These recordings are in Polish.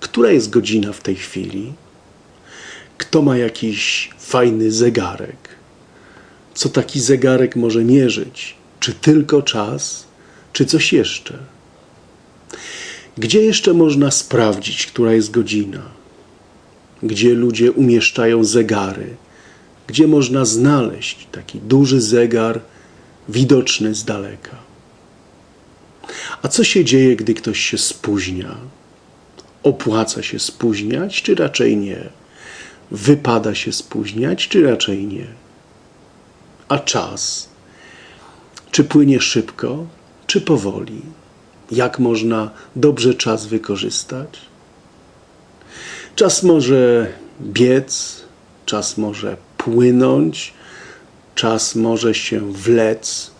Która jest godzina w tej chwili? Kto ma jakiś fajny zegarek? Co taki zegarek może mierzyć? Czy tylko czas, czy coś jeszcze? Gdzie jeszcze można sprawdzić, która jest godzina? Gdzie ludzie umieszczają zegary? Gdzie można znaleźć taki duży zegar, widoczny z daleka? A co się dzieje, gdy ktoś się spóźnia? Opłaca się spóźniać, czy raczej nie? Wypada się spóźniać, czy raczej nie? A czas? Czy płynie szybko, czy powoli? Jak można dobrze czas wykorzystać? Czas może biec, czas może płynąć, czas może się wlec.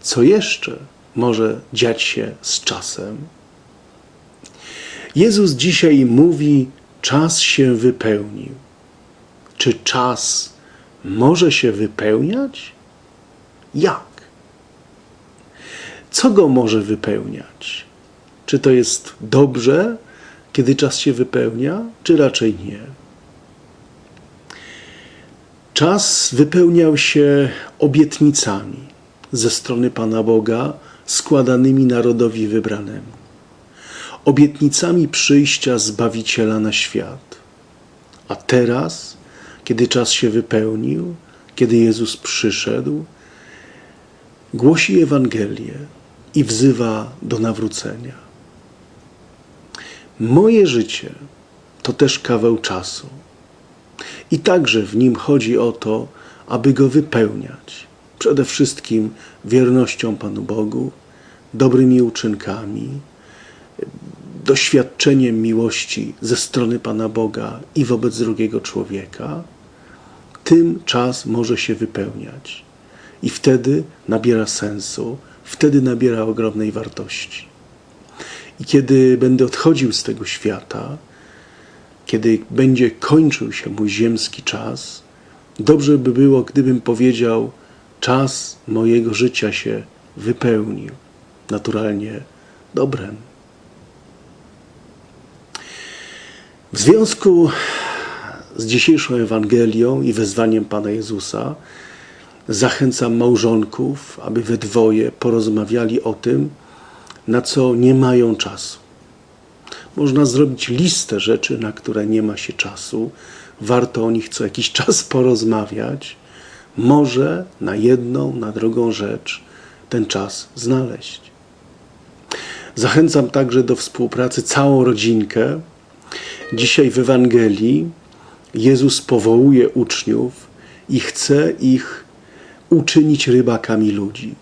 Co jeszcze może dziać się z czasem? Jezus dzisiaj mówi: czas się wypełnił. Czy czas może się wypełniać? Jak? Co go może wypełniać? Czy to jest dobrze, kiedy czas się wypełnia, czy raczej nie? Czas wypełniał się obietnicami ze strony Pana Boga składanymi narodowi wybranemu obietnicami przyjścia Zbawiciela na świat. A teraz, kiedy czas się wypełnił, kiedy Jezus przyszedł, głosi Ewangelię i wzywa do nawrócenia. Moje życie to też kawał czasu. I także w nim chodzi o to, aby go wypełniać. Przede wszystkim wiernością Panu Bogu, dobrymi uczynkami, doświadczeniem miłości ze strony Pana Boga i wobec drugiego człowieka, tym czas może się wypełniać. I wtedy nabiera sensu, wtedy nabiera ogromnej wartości. I kiedy będę odchodził z tego świata, kiedy będzie kończył się mój ziemski czas, dobrze by było, gdybym powiedział: Czas mojego życia się wypełnił. Naturalnie dobrem. W związku z dzisiejszą Ewangelią i wezwaniem Pana Jezusa zachęcam małżonków, aby we dwoje porozmawiali o tym, na co nie mają czasu. Można zrobić listę rzeczy, na które nie ma się czasu. Warto o nich co jakiś czas porozmawiać. Może na jedną, na drugą rzecz ten czas znaleźć. Zachęcam także do współpracy całą rodzinkę, Dzisiaj w Ewangelii Jezus powołuje uczniów i chce ich uczynić rybakami ludzi.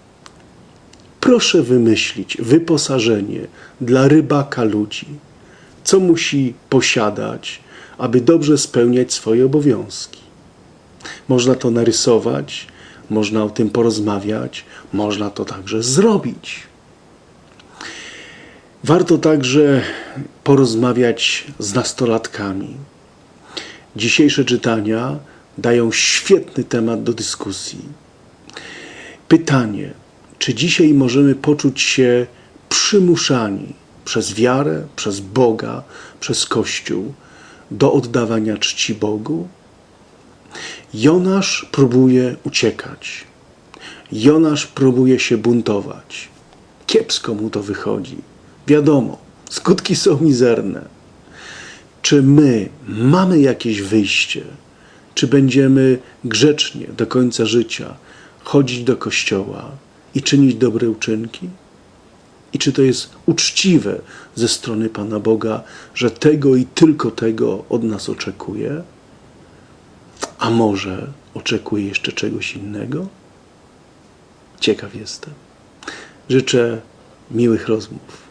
Proszę wymyślić wyposażenie dla rybaka ludzi. Co musi posiadać, aby dobrze spełniać swoje obowiązki? Można to narysować, można o tym porozmawiać, można to także zrobić. Warto także porozmawiać z nastolatkami. Dzisiejsze czytania dają świetny temat do dyskusji. Pytanie, czy dzisiaj możemy poczuć się przymuszani przez wiarę, przez Boga, przez Kościół do oddawania czci Bogu? Jonasz próbuje uciekać. Jonasz próbuje się buntować. Kiepsko mu to wychodzi. Wiadomo, skutki są mizerne. Czy my mamy jakieś wyjście? Czy będziemy grzecznie do końca życia chodzić do kościoła i czynić dobre uczynki? I czy to jest uczciwe ze strony Pana Boga, że tego i tylko tego od nas oczekuje? A może oczekuje jeszcze czegoś innego? Ciekaw jestem. Życzę miłych rozmów.